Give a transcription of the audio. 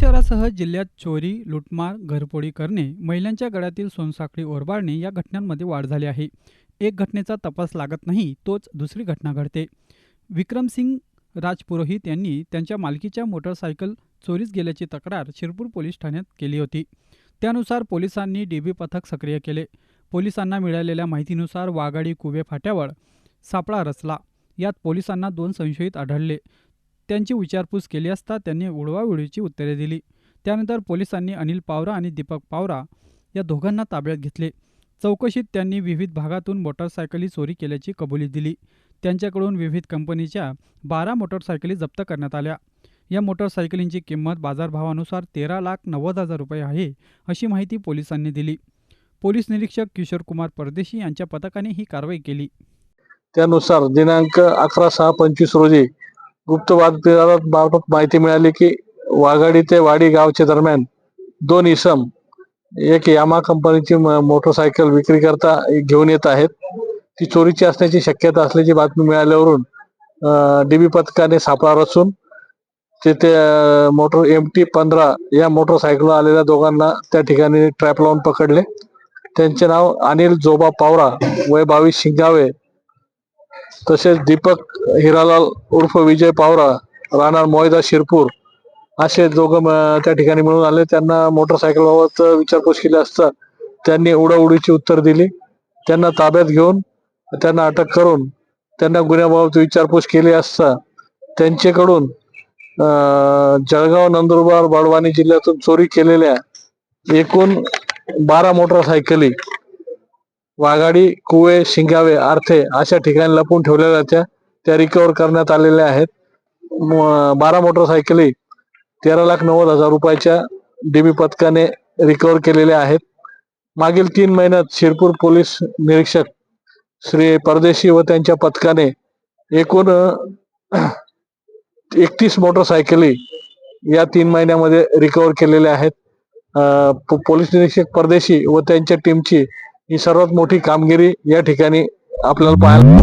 शहरासह जिल्ह्यात चोरी लुटमार घरफोडी करणे महिलांच्या गळ्यातील सोनसाखळी ओरबाळणे या घटनांमध्ये वाढ झाली आहे. एक घटनेचा तपास लागत नाही तोच दुसरी घटना घडते. विक्रमसिंग राजपुरोहित यांनी त्यांच्या मालकीच्या मोटरसायकल चोरीस गेल्याची तक्रार शिरपूर पोलीस ठाण्यात केली होती. त्यानुसार पोलिसांनी डीबी पथक सक्रिय केले. पोलिसांना मिळालेल्या माहितीनुसार वाघाडी कुवे फाट्यावर सापळा रचला. यात पोलिसांना दोन संशयित आढळले. त्यांची विचारपूस केली असता त्यांनी उडवाउडवीची उत्तरे दिली. त्यानंतर पोलिसांनी अनिल पावरा आणि दीपक पावरा या दोघांना ताब्यात घेतले. चौकशीत त्यांनी विविध भागातून मोटरसायकली चोरी केल्याची कबुली दिली. त्यांच्याकडून विविध कंपनीच्या बारा मोटरसायकली जप्त करण्यात आल्या. या मोटरसायकलींची किंमत बाजारभावानुसार तेरा लाख नव्वद हजार रुपये आहे अशी माहिती पोलिसांनी दिली. पोलीस निरीक्षक किशोर कुमार परदेशी यांच्या पथकाने ही कारवाई केली. त्यानुसार दिनांक अकरा सहा पंचवीस रोजी गुप्त बाबत माहिती मिळाली की वाघाडी ते वाडी गावच्या दरम्यान दोन इसम एक यामा कंपनीची म- मोटरसायकल विक्री करता घेऊन येत आहेत. ती चोरीची असण्याची शक्यता असल्याची बातमी मिळाल्यावरून डीबी पथकाने सापळा रचून तिथे मोटर एम टी पंधरा या मोटरसायकल आलेल्या दोघांना त्या ठिकाणी ट्रॅप लावून पकडले. त्यांचे नाव अनिल जोबा पावरा वय बावीस शिंगावे तसेच दीपक हिरालाल उर्फ विजय पावरा राहणार मोहिदा शिरपूर असे दोघं त्या ठिकाणी मिळून आले. त्यांना मोटरसायकल बाबत विचारपूस केली असता त्यांनी उडाउडीची उत्तर दिली. त्यांना ताब्यात घेऊन त्यांना अटक करून त्यांना गुन्ह्याबाबत विचारपूस केली असता त्यांच्याकडून जळगाव नंदुरबार बडवानी जिल्ह्यातून चोरी केलेल्या एकूण बारा मोटरसायकली वाघाडी कुवे शिंगावे आर्थे अशा ठिकाणी लपून ठेवलेल्या होत्या त्या रिकव्हर करण्यात आलेल्या आहेत. बारा मोटरसायकली तेरा लाख नव्वद हजार रुपयाच्या डीबी पथकाने रिकव्हर केलेल्या आहेत. मागील तीन महिन्यात शिरपूर पोलीस निरीक्षक श्री परदेशी व त्यांच्या पथकाने एकूण एकतीस मोटरसायकली या तीन महिन्यामध्ये रिकव्हर केलेल्या आहेत. पो- पोलीस निरीक्षक परदेशी व त्यांच्या टीमची ही सर्वात मोठी कामगिरी या ठिकाणी आपल्याला पाहायला